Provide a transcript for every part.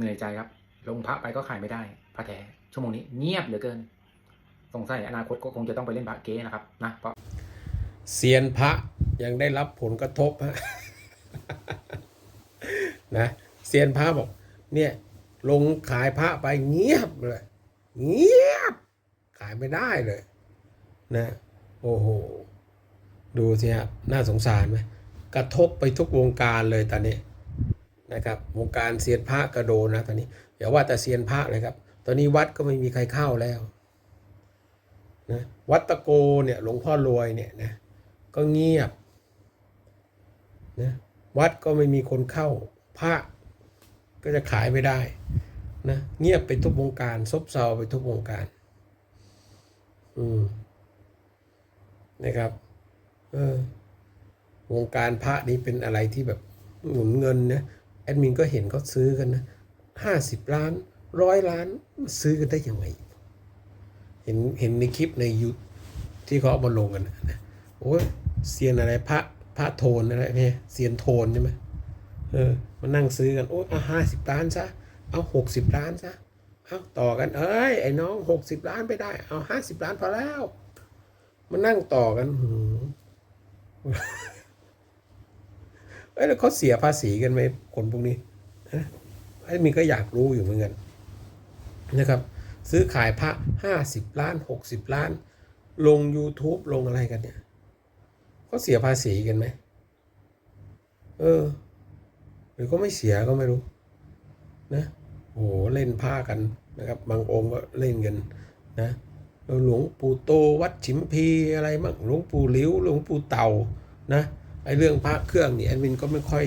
เหนื่อยใจครับ ลงพระไปก็ขายไม่ได้พระแท้ชั่วโมงนี้เงียบเหลือเกินสงสัยอนาคตก็คงจะต้องไปเล่นพระเก๊นะครับนะเพราะเซียนพระยังได้รับผลกระทบนะเซียนพระบอก เนี่ยลงขายพระไปเงียบเลย เงียบ ขายไม่ได้เลย นะ โอ้โห ดูสิครับน่าสงสารไหมกระทบไปทุกวงการเลยตอนนี้ นะครับวงการเซียนพระกระโดนนะตอนนี้อย่าว่าแต่เซียนพระเลยครับ ตอนนี้วัดก็ไม่มีใครเข้าแล้วนะวัดตะโกเนี่ยหลวงพ่อรวยเนี่ยนะก็เงียบนะวัดก็ไม่มีคนเข้า พระก็จะขายไม่ได้นะเงียบไปทุกวงการ ซบเซาไปทุกวงการ อืมนะครับเออวงการพระนี้เป็นอะไรที่แบบหมุนเงินนะ ดมินก็เห็นเขาซื้อกันนะห้าสิบล้านร้อยล้านซื้อกันได้ยังไง เห็นเห็นในคลิปในยูที่เขาเอามาลงกันนะโอ้ยเซียนอะไรพระพระโทนอะไรเนี่ยเซียนโทนใช่ไหมเออมานั่งซื้อกันโอ้ยเอาห้าสิบล้านซะเอาหกสิบล้านซะเอาต่อกันเอ้ยไอ้น้องหกสิบล้านไปได้ เอาห้าสิบล้านพอแล้วมานั่งต่อกันหืม อ้ยแล้วเขาเสียภาษีกันไหมคนพวกนี้ไอ้มีก็อยากรู้อยู่เหมือนกันนะครับ ซื้อขายพระห้าสิบล้านหกสิบล้าน ลง YouTube ลงอะไรกันเนี่ยเขาเสียภาษีกันไหมเออ หรือก็ไม่เสียก็ไม่รู้นะโอ้โหเล่นผ้ากันนะครับ บางองค์ก็เล่นกันนะหลวงปู่โตวัดฉิมพีอะไรมั่งหลวงปู่หลิวหลวงปู่เต่านะ ไอ้เรื่องพระเครื่องนี่แอดมินก็ไม่ค่อย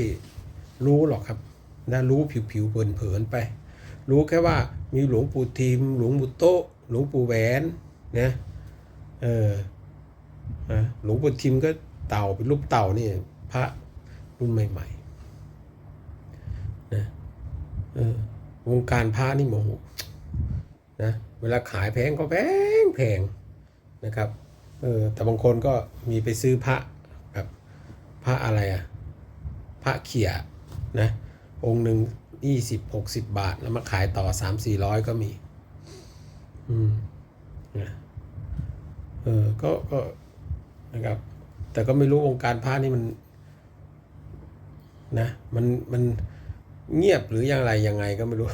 รู้หรอกครับนะรู้ผิวๆเผินๆไป รู้แค่ว่ามีหลวงปู่ทิม หลวงปู่โตะหลวงปู่แหวนนะเออนะหลวงปู่ทิมก็เต่าเป็นรูปเต่านี่พระรุ่นใหม่ๆนะเออวงการพระนี่โมโหนะเวลาขายแพงก็แพงแพงนะครับเออแต่บางคนก็มีไปซื้อพระ พระอะไรอะพระเขียนะองค์หนึ่งยี่สิบหกสิบบาท แล้วมาขายต่อสามสี่ร้อยก็มี อืมนะเออก็ก็นะครับ แต่ก็ไม่รู้วงการพระนี่มันนะมันมันเงียบหรือยังไรยังไงก็ไม่รู้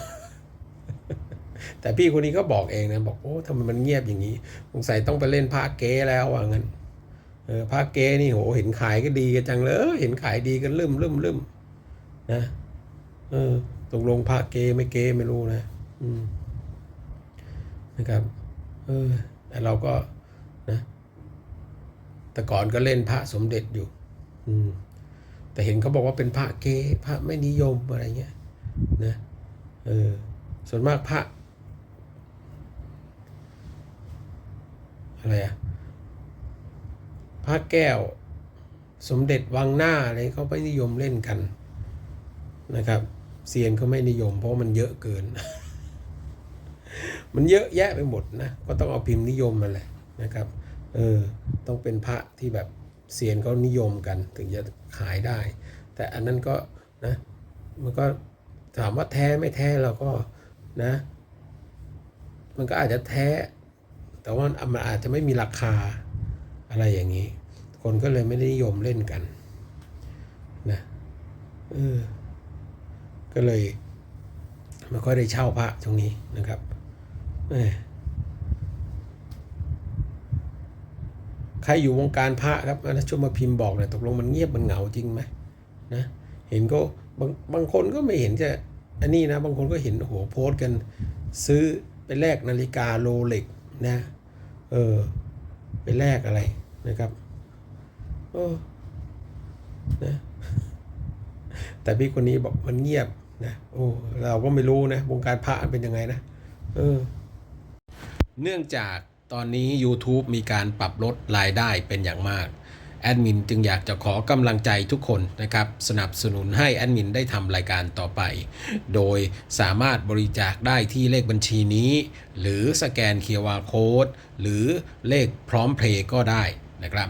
แต่พี่คนนี้ก็บอกเองนะ บอกโอ้ทำไมมันเงียบอย่างนี้สงสัยต้องไปเล่นพระเก๊แล้วว่างั้น เออพระเกนี่โหเห็นขายก็ดีกันจังเลย เห็นขายดีกันลืมลืมลืมนะเออตกลงพระเกไม่เกไม่รู้นะ อืมนะครับ เออแต่เราก็นะแต่ก่อนก็เล่นพระสมเด็จอยู่ อืมแต่เห็นเขาบอกว่าเป็นพระเกพระไม่นิยมอะไรเงี้ยนะเออส่วนมากพระอะไรอะ ระแก้ว สมเด็จวังหน้าอะไรเขาไม่นิยมเล่นกันนะครับเซียนเขาไม่นิยม เพราะมันเยอะเกิน มันเยอะแยะไปหมดนะ ก็ต้องเอาพิมพ์นิยมมาแหละนะครับ เออ ต้องเป็นพระที่แบบเซียนเขานิยมกัน ถึงจะขายได้ แต่อันนั้นก็นะ มันก็ถามว่าแท้ไม่แท้เราก็นะ มันก็อาจจะแท้ แต่ว่ามันอาจจะไม่มีราคาอะไรอย่างนี้ คนก็เลยไม่ได้นิยมเล่นกันนะเออก็เลยไม่ค่อยได้เช่าพระตรงนี้นะครับใครอยู่วงการพระครับนะช่วยมาพิมพ์บอกหน่อยตกลงมันเงียบมันเหงาจริงไหมนะเห็นก็บางบางคนก็ไม่เห็นจะอันนี้นะบางคนก็เห็นโอ้โหโพสต์กันซื้อไปแลกนาฬิกาโรเล็กนะเออไปแลกอะไรนะครับ โอ้นะแต่พี่คนนี้บอกมันเงียบนะโอ้เราก็ไม่รู้นะวงการพระเป็นยังไงนะเออ เนื่องจากตอนนี้ YouTube มีการปรับลดรายได้เป็นอย่างมาก แอดมินจึงอยากจะขอกำลังใจทุกคนนะครับ สนับสนุนให้แอดมินได้ทำรายการต่อไป โดยสามารถบริจาคได้ที่เลขบัญชีนี้ หรือสแกน QR Code หรือเลขพร้อมเพลย์ก็ได้นะครับ